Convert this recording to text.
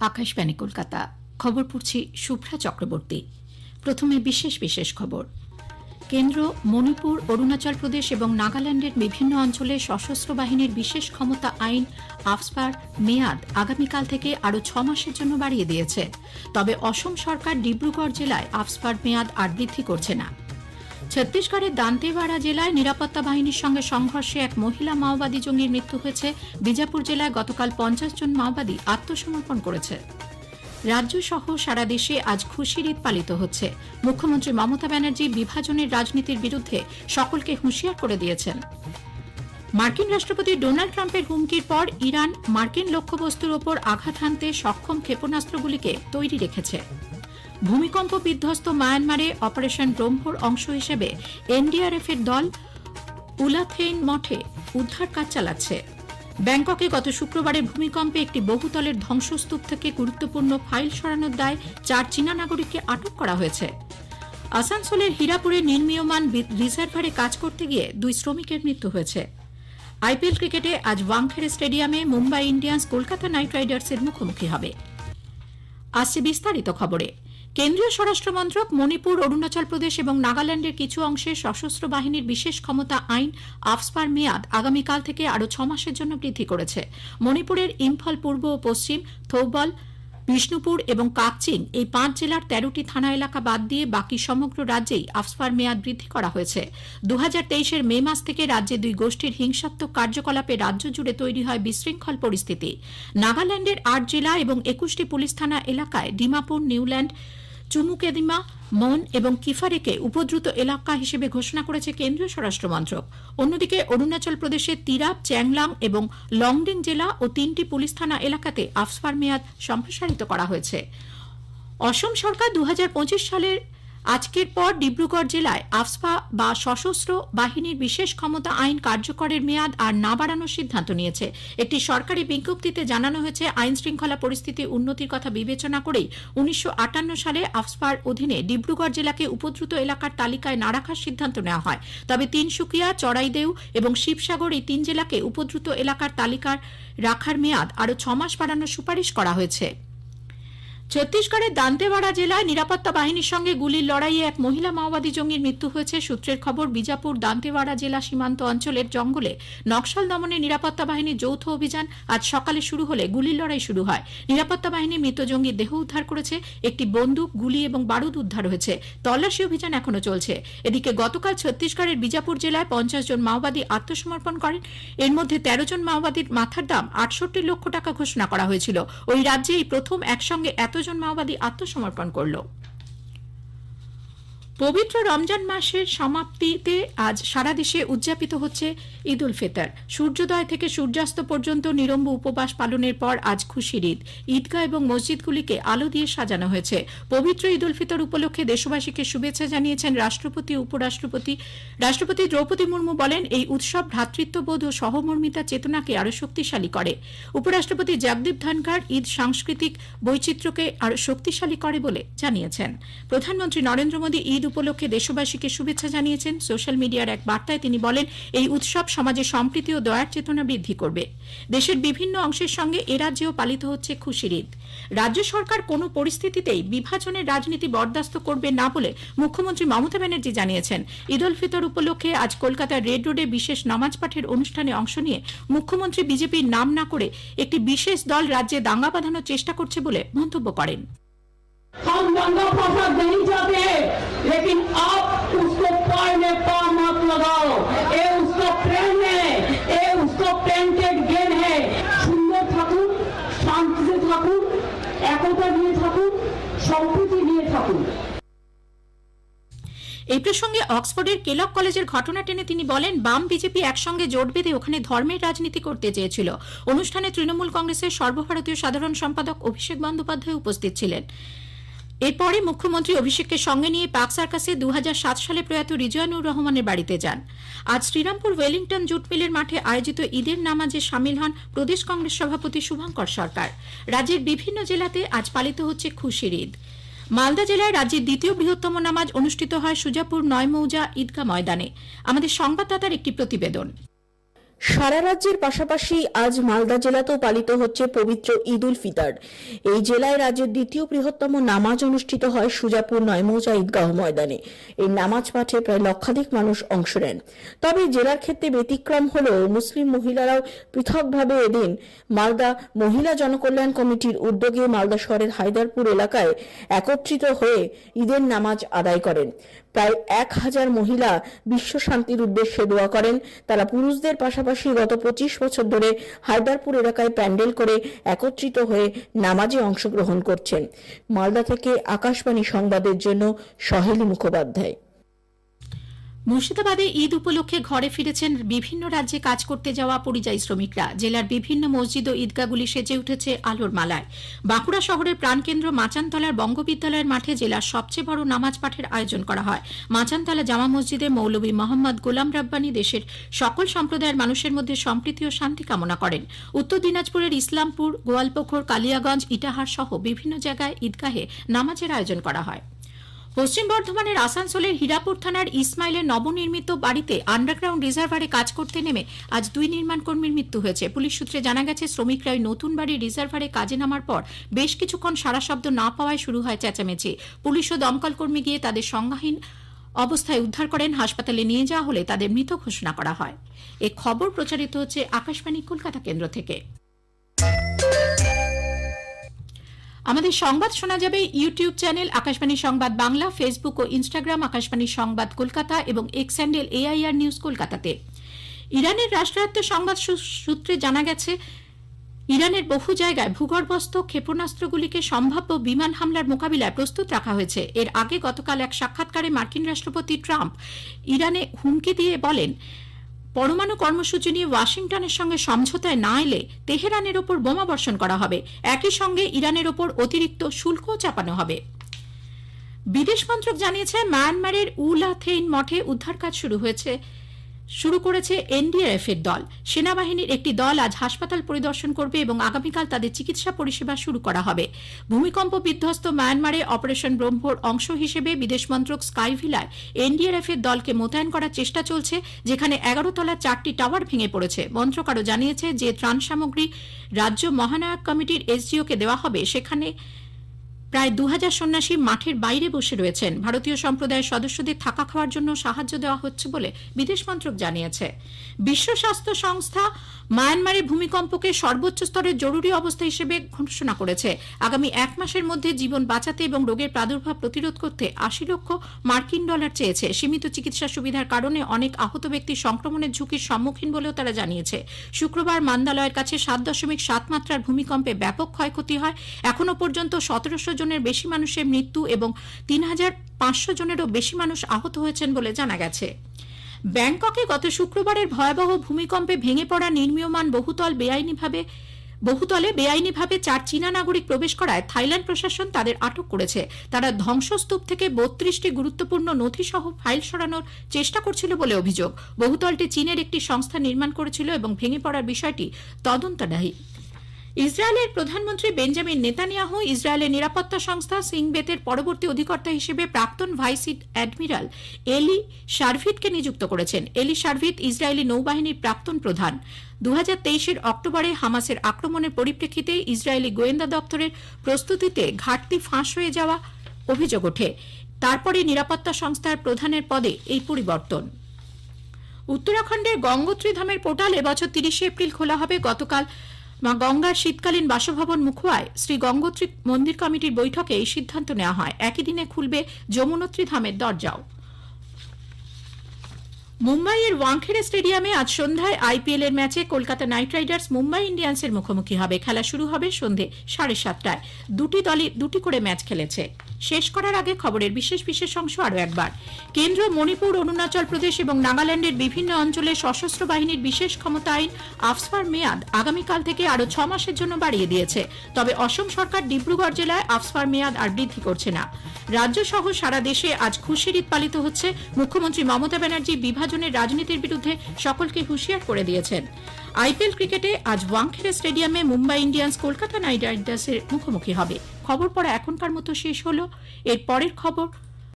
আকাশবাণী, কলকাতা। খবর পড়ছি শুভ্রা চক্রবর্তী। প্রথমে বিশেষ বিশেষ খবর। কেন্দ্র, মণিপুর, অরুণাচল প্রদেশ এবং নাগাল্যান্ডের বিভিন্ন অঞ্চলে সশস্ত্র বাহিনীর বিশেষ ক্ষমতা আইন আফসপার মেয়াদ আগামীকাল থেকে আরও ছ মাসের জন্য বাড়িয়ে দিয়েছে। তবে অসম সরকার ডিব্রুগড় জেলায় আফসপার মেয়াদ আর বৃদ্ধি করছে না। ছত্তিশগড়ের দান্তেওয়াড়া জেলায় নিরাপত্তা বাহিনীর সঙ্গে সংঘর্ষে এক মহিলা মাওবাদী জঙ্গির মৃত্যু হয়েছে। বিজাপুর জেলায় গতকাল পঞ্চাশ জন মাওবাদী আত্মসমর্পণ করেছে। রাজ্য সহ সারা দেশে আজ খুশির ঈদ পালিত হচ্ছে। মুখ্যমন্ত্রী মমতা ব্যানার্জি বিভাজনের রাজনীতির বিরুদ্ধে সকলকে হুঁশিয়ার করে দিয়েছেন। মার্কিন রাষ্ট্রপতি ডোনাল্ড ট্রাম্পের হুমকির পর ইরান মার্কিন লক্ষ্যবস্তুর ওপর আঘাত হানতে সক্ষম ক্ষেপণাস্ত্রগুলিকে তৈরি রেখেছে। ভূমিকম্প বিধ্বস্ত মায়ানমারে অপারেশন ব্রহ্মর অংশ হিসেবে এনডিআরএফ এর দল উলাথেইন মঠে উদ্ধার কাজ চালাচ্ছে। ব্যাংককে গত শুক্রবারের ভূমিকম্পে একটি বহুতলের ধ্বংসস্তূপ থেকে গুরুত্বপূর্ণ ফাইল সরানোর দায় চার চীনা নাগরিককে আটক করা হয়েছে। আসানসোলের হীরাপুরে নির্মীয়মান রিজার্ভারে কাজ করতে গিয়ে দুই শ্রমিকের মৃত্যু হয়েছে। আইপিএল ক্রিকেটে আজ ওয়াংখেড়ে স্টেডিয়ামে মুম্বাই ইন্ডিয়ান্স কলকাতা নাইট রাইডার্সের মুখোমুখি হবে। আসছে বিস্তারিত খবরে। কেন্দ্রীয় স্বরাষ্ট্রমন্ত্রক মণিপুর, অরুণাচল প্রদেশ এবং নাগাল্যান্ডের কিছু অংশে সশস্ত্র বাহিনীর বিশেষ ক্ষমতা আইন, আফসপার মেয়াদ আগামীকাল থেকে আরও ছ মাসের জন্য বৃদ্ধি করেছে। মণিপুরের ইম্ফল, পূর্ব ও পশ্চিম, থৌবল, বিষ্ণুপুর এবং কাকচিন এই পাঁচ জেলার তেরোটি থানা এলাকা বাদ দিয়ে বাকি সমগ্র রাজ্যেই আফসপার মেয়াদ বৃদ্ধি করা হয়েছে। দু হাজার মে মাস থেকে রাজ্যে দুই গোষ্ঠীর হিংসাত্মক কার্যকলাপে রাজ্য জুড়ে তৈরি হয় বিশৃঙ্খল পরিস্থিতি। নাগাল্যান্ডের আট জেলা এবং একুশটি পুলিশ থানা এলাকায় ডিমাপুর, নিউল্যান্ড চুমুকেদিমা মন এবং কিফারেকে উপদ্রুত এলাকা হিসেবে ঘোষণা করেছে কেন্দ্রীয় স্বরাষ্ট্র মন্ত্রক। অন্যদিকে অরুণাচল প্রদেশের তিরাপ, চ্যাংলাং এবং লংডিং জেলা ও তিনটি পুলিশ থানা এলাকাতে আফসফার মেয়াদ সম্প্রসারিত করা হয়েছে। অসম সরকার দু হাজার পঁচিশ সালের আজকের পর ডিব্রুগড় জেলায় আফসপা বা সশস্ত্র বাহিনীর বিশেষ ক্ষমতা আইন কার্যকরের মেয়াদ আর না বাড়ানোর সিদ্ধান্ত নিয়েছে। একটি সরকারি বিজ্ঞপ্তিতে জানানো হয়েছে আইন শৃঙ্খলা পরিস্থিতি উন্নতির কথা বিবেচনা করেই উনিশশো আটান্ন সালে আফসপার অধীনে ডিব্রুগড় জেলাকে উপদ্রুত এলাকার তালিকায় না রাখার সিদ্ধান্ত নেওয়া হয়। তবে তিনসুকিয়া চড়াইদেউ এবং শিবসাগর এই তিন জেলাকে উপদ্রুত এলাকার তালিকার রাখার মেয়াদ আরও ছমাস বাড়ানোর সুপারিশ করা হয়েছে। ছত্তিশগড়ের দান্তেওয়াড়া জেলায় নিরাপত্তা বাহিনীর সঙ্গে গুলির লড়াইয়ে এক মহিলা মাওবাদী জঙ্গির মৃত্যু হয়েছে। সূত্রের খবর, বিজাপুর দান্তেওয়াড়া জেলা সীমান্ত অঞ্চলের জঙ্গলে নকশাল দমনে নিরাপত্তা বাহিনীর যৌথ অভিযান আজ সকালে শুরু হলে গুলির লড়াই শুরু হয়। নিরাপত্তা বাহিনী মৃত জঙ্গির দেহ উদ্ধার করেছে একটি বন্দুক, গুলি এবং বারুদ উদ্ধার হয়েছে। তল্লাশি অভিযান এখনও চলছে। এদিকে গতকাল ছত্তিশগড়ের বিজাপুর জেলায় পঞ্চাশ জন মাওবাদী আত্মসমর্পণ করেন। এর মধ্যে তেরো জন মাওবাদীর মাথার দাম আটষট্টি লক্ষ টাকা ঘোষণা করা হয়েছিল। ওই রাজ্যে এই প্রথম একসঙ্গে এতজন মাওবাদী আত্মসমর্পণ করল। পবিত্র রমজান মাসের সমাপ্তিতে আজ সারা দেশে উদযাপিত হচ্ছে ঈদ উল ফিতর। সূর্যোদয় থেকে সূর্যাস্ত পর্যন্ত নিরম্ব উপবাস পালনের পর আজ খুশির ঈদ। ঈদগাহ এবং মসজিদগুলিকে আলো দিয়ে সাজানো হয়েছে। পবিত্র ঈদ উল ফিতর উপলক্ষে দেশবাসীকে শুভেচ্ছা জানিয়েছেন রাষ্ট্রপতি, উপরাষ্ট্রপতি, রাষ্ট্রপতি দ্রৌপদী মুর্মু বলেন, এই উৎসব ভ্রাতৃত্ববোধ ও সহমর্মিতা চেতনাকে আরও শক্তিশালী করে। উপরাষ্ট্রপতি জগদীপ ধনখড় ঈদ সাংস্কৃতিক বৈচিত্র্যকে আরও শক্তিশালী করে বলে জানিয়েছেন। প্রধানমন্ত্রী নরেন্দ্র মোদী ঈদ উপলক্ষে দেশবাসীকে শুভেচ্ছা জানিয়েছেন। সোশ্যাল মিডিয়ার এক বার্তায় তিনি বলেন, এই উৎসব সমাজে সম্প্রীতি ও দয়ার চেতনা বৃদ্ধি করবে। দেশের বিভিন্ন অংশের সঙ্গে এ রাজ্যেও পালিত হচ্ছে খুশির ঈদ। রাজ্য সরকার কোনো পরিস্থিতিতেই বিভাজনের রাজনীতি বরদাস্ত করবে না বলে মুখ্যমন্ত্রী মমতা ব্যানার্জি জানিয়েছেন। ঈদ উল ফিতর উপলক্ষে আজ কলকাতার রেড রোডে বিশেষ নামাজ পাঠের অনুষ্ঠানে অংশ নিয়ে মুখ্যমন্ত্রী বিজেপির নাম না করে একটি বিশেষ দল রাজ্যে দাঙ্গা বাঁধানোর চেষ্টা করছে বলে মন্তব্য করেন। दंगा फसाद नहीं चाहते लेकिन आप उसको पैर में पार मत लगाओ ये उसका प्रेम है ये उसका प्रेंटेड गेम है সুন্দর থাকুন শান্তিতে থাকুন একতা নিয়ে থাকুন সম্প্রীতি নিয়ে থাকুন এই প্রসঙ্গে অক্সফোর্ডের কেলক কলেজের ঘটনা টেনে তিনি বলেন বাম বিজেপি একসঙ্গে জোট বেঁধে ওখানে ধর্মের রাজনীতি করতে চেয়েছিল অনুষ্ঠানে তৃণমূল কংগ্রেসের সর্বভারতীয় সাধারণ সম্পাদক অভিষেক বন্দ্যোপাধ্যায় উপস্থিত ছিলেন এরপরে মুখ্যমন্ত্রী অভিষেককে সঙ্গে নিয়ে পাক সার্কাসে দু হাজার সাত সালে প্রয়াত রিজওয়ানুর রহমানের বাড়িতে যান। আজ শ্রীরামপুর ওয়েলিংটন জুট মিলের মাঠে আয়োজিত ঈদের নামাজে সামিল হন প্রদেশ কংগ্রেস সভাপতি শুভঙ্কর সরকার। রাজ্যের বিভিন্ন জেলাতে আজ পালিত হচ্ছে খুশির ঈদ। মালদা জেলায় রাজ্যের দ্বিতীয় বৃহত্তম নামাজ অনুষ্ঠিত হয় সুজাপুর নয় মৌজা ঈদগাহ ময়দানে। আমাদের সংবাদদাতার একটি প্রতিবেদন। সারা রাজ্যের পাশাপাশি আজ মালদা জেলাতেও পালিত হচ্ছে পবিত্র ঈদ উল ফিতর। এই জেলায় রাজ্যের দ্বিতীয় বৃহত্তম নামাজ অনুষ্ঠিত হয় সুজাপুর নয়মৌজা ঈদগাহ ময়দানে। এই নামাজ পাঠে প্রায় লক্ষাধিক মানুষ অংশ নেন। তবে জেলার ক্ষেত্রে ব্যতিক্রম হলেও মুসলিম মহিলারাও পৃথকভাবে এদিন মালদা মহিলা জনকল্যাণ কমিটির উদ্যোগে মালদা শহরের হায়দারপুর এলাকায় একত্রিত হয়ে ঈদের নামাজ আদায় করেন। প্রায় এক হাজার মহিলা বিশ্ব শান্তির উদ্দেশ্যে দোয়া করেন। তারা পুরুষদের পাশাপাশি গত পঁচিশ বছর ধরে হায়দারপুর এলাকায় প্যান্ডেল করে একত্রিত হয়ে নামাজে অংশগ্রহণ করছেন। মালদা থেকে আকাশবাণী সংবাদের জন্য সহেলী মুখোপাধ্যায়। মুর্শিদাবাদে ঈদ উপলক্ষে ঘরে ফিরেছেন বিভিন্ন রাজ্যে কাজ করতে যাওয়া পরিযায়ী শ্রমিকরা। জেলার বিভিন্ন মসজিদ ও ঈদগাহগুলি সেজে উঠেছে আলোর মালায়। বাঁকুড়া শহরের প্রাণকেন্দ্র মাচানতলার বঙ্গবিদ্যালয়ের মাঠে জেলার সবচেয়ে বড় নামাজ পাঠের আয়োজন করা হয়। মাচানতলা জামা মসজিদে মৌলভী মোহাম্মদ গোলাম রাব্বানি দেশের সকল সম্প্রদায়ের মানুষের মধ্যে সম্প্রীতি ও শান্তি কামনা করেন। উত্তর দিনাজপুরের ইসলামপুর গোয়ালপুকুর কালিয়াগঞ্জ, ইটাহার সহ বিভিন্ন জায়গায় ঈদগাহে নামাজের আয়োজন করা হয়। পশ্চিম বর্ধমানের আসানসোলের হীরাপুর থানার ইসমাইলের নবনির্মিত বাড়িতে আন্ডারগ্রাউন্ড রিজার্ভারে কাজ করতে নেমে আজ দুই নির্মাণ কর্মীর মৃত্যু হয়েছে। পুলিশ সূত্রে জানা গেছে, শ্রমিকরা ওই নতুন বাড়ির রিজার্ভারে কাজে নামার পর বেশ কিছুক্ষণ সারা শব্দ না পাওয়ায় শুরু হয় চেঁচামেচি। পুলিশ ও দমকল কর্মী গিয়ে তাদের সংজ্ঞাহীন অবস্থায় উদ্ধার করেন, হাসপাতালে নিয়ে যাওয়া হলে তাদের মৃত ঘোষণা করা হয়। এ খবর প্রচারিত হচ্ছে আকাশবাণী কলকাতা কেন্দ্র থেকে। আমাদের সংবাদ শোনা যাবে ইউটিউব চ্যানেল আকাশবাণী সংবাদ বাংলা, ফেসবুক ও ইনস্টাগ্রাম, আকাশবাণী সংবাদ কলকাতা এবং এক্স এআইআর নিউজ কলকাতাতে। ইরানের রাষ্ট্রায়ত্ত সংবাদ সূত্রে জানা গেছে, ইরানের বহু জায়গায় ভূগর্ভস্থ ক্ষেপণাস্ত্রগুলিকে সম্ভাব্য বিমান হামলার মোকাবিলায় প্রস্তুত রাখা হয়েছে। এর আগে গতকাল এক সাক্ষাৎকারে মার্কিন রাষ্ট্রপতি ট্রাম্প ইরানে হুমকি দিয়ে বলেন পরমাণু কর্মসূচি নিয়ে ওয়াশিংটনের সঙ্গে সমঝোতায় না এলে তেহরানের ওপর বোমা বর্ষণ করা হবে। একই সঙ্গে ইরানের ওপর অতিরিক্ত শুল্ক চাপানো হবে। বিদেশ মন্ত্রক জানিয়েছে, মায়ানমারের উলাথেইন মঠে উদ্ধার কাজ শুরু হয়েছে। শুরু করেছে এনডিআরএফ এর দল। সেনাবাহিনীর একটি দল আজ হাসপাতাল পরিদর্শন করবে এবং আগামীকাল তাদের চিকিৎসা পরিষেবা শুরু করা হবে। ভূমিকম্প বিধ্বস্ত মায়ানমারে অপারেশন ব্রহ্মর অংশ হিসেবে বিদেশ মন্ত্রক স্কাইভিলায় এনডিআরএফ এর দলকে মোতায়েন করার চেষ্টা চলছে, যেখানে এগারো তলার চারটি টাওয়ার ভেঙে পড়েছে। মন্ত্রক আরও জানিয়েছে যে ত্রাণ সামগ্রী রাজ্য মহানায়ক কমিটির এসডিওকে দেওয়া হবে। সেখানে প্রায় দু হাজার সন্ন্যাসী মাঠের বাইরে বসে রয়েছেন। ভারতীয় সম্প্রদায়ের সদস্যদের থাকা খাওয়ার জন্য সাহায্য দেওয়া হচ্ছে বলে বিদেশ মন্ত্রক জানিয়েছে। বিশ্ব স্বাস্থ্য সংস্থা মায়ানমারে ভূমিকম্পকে সর্বোচ্চ স্তরের জরুরি অবস্থা হিসেবে ঘোষণা করেছে। আগামী এক মাসের মধ্যে জীবন বাঁচাতে এবং রোগের প্রাদুর্ভাব প্রতিরোধ করতে আশি লক্ষ মার্কিন ডলার চেয়েছে। সীমিত চিকিৎসা সুবিধার কারণে অনেক আহত ব্যক্তি সংক্রমণের ঝুঁকির সম্মুখীন বলেও তারা জানিয়েছে। শুক্রবার মান্দালয়ের কাছে সাত দশমিক সাত মাত্রার ভূমিকম্পে ব্যাপক ক্ষয়ক্ষতি হয়। এখনও পর্যন্ত সতেরোশো জনের বেশি মানুষের মৃত্যু এবং তিন হাজার পাঁচশো জনেরও বেশি মানুষ আহত হয়েছেন বলে জানা গেছে। ব্যাংককে গত শুক্রবারের ভয়াবহ ভূমিকম্পে ভেঙে পড়া নির্মীয়মান বহুতল বেআইনিভাবে বহুতলে বেআইনিভাবে চার চীনা নাগরিক প্রবেশ করায় থাইল্যান্ড প্রশাসন তাদের আটক করেছে। তারা ধ্বংসস্তূপ থেকে বত্রিশটি গুরুত্বপূর্ণ নথিসহ ফাইল সরানোর চেষ্টা করছিল বলে অভিযোগ। বহুতলটি চীনের একটি সংস্থা নির্মাণ করেছিল এবং ভেঙে পড়ার বিষয়টি তদন্তাধীন ইসরায়েলের প্রধানমন্ত্রী বেঞ্জামিন নেতানিয়াহু ইসরায়েলের নিরাপত্তা সংস্থা সিংবেতের পরবর্তী অধিকর্তা হিসেবে প্রাক্তন ভাইস অ্যাডমিরাল এলি শারভিতকে নিযুক্ত করেছেন। এলি শারভিত ইসরায়েলি নৌবাহিনীর প্রাক্তন প্রধান। দু হাজার অক্টোবরে হামাসের আক্রমণের পরিপ্রেক্ষিতে ইসরায়েলি গোয়েন্দা দপ্তরের প্রস্তুতিতে ঘাটতি ফাঁস হয়ে যাওয়া অভিযোগ ওঠে। তারপরে নিরাপত্তা সংস্থার প্রধানের পদে এই পরিবর্তন। উত্তরাখণ্ডের গঙ্গোত্রী ধামের পোর্টাল এবছর তিরিশে এপ্রিল খোলা হবে। গতকাল মা গঙ্গার শীতকালীন বাসভবন মুখোয়ায় শ্রী গঙ্গোত্রী মন্দির কমিটির বৈঠকে এই সিদ্ধান্ত নেওয়া হয়। একই দিনে খুলবে যমুনোত্রী ধামের দরজাও। মুম্বাইয়ের ওয়াংখেড়ে স্টেডিয়ামে আজ সন্ধ্যায় আইপিএল এর ম্যাচে কলকাতা নাইট রাইডার্স মুম্বাই ইন্ডিয়ান্সের মুখোমুখি হবে। খেলা শুরু হবে সন্ধে সাড়ে সাতটায়। দুটি দলই দুটি করে ম্যাচ খেলেছে। শেষ করার আগে খবরের বিশেষ বিশেষ অংশ আরও একবার। কেন্দ্র মণিপুর, অরুণাচল প্রদেশ এবং নাগাল্যান্ডের বিভিন্ন অঞ্চলে সশস্ত্র বাহিনীর বিশেষ ক্ষমতা আইন আফসফার মেয়াদ আগামীকাল থেকে আরও ছ মাসের জন্য বাড়িয়ে দিয়েছে। তবে অসম সরকার ডিব্রুগড় জেলায় আফসফার মেয়াদ আর বৃদ্ধি করছে না। রাজ্য সহ সারা দেশে আজ খুশির ঈদ পালিত হচ্ছে। মুখ্যমন্ত্রী মমতা ব্যানার্জি বিভাজনের রাজনীতির বিরুদ্ধে সকলকে হুঁশিয়ার করে দিয়েছেন। আইপিএল ক্রিকেটে আজ ওয়াংখেড়ে স্টেডিয়ামে মুম্বাই ইন্ডিয়ান্স কলকাতা নাইট রাইডার্সের মুখোমুখি হবে। খবর পড়া এখনকার মতো শেষ হলো। এর পরের খবর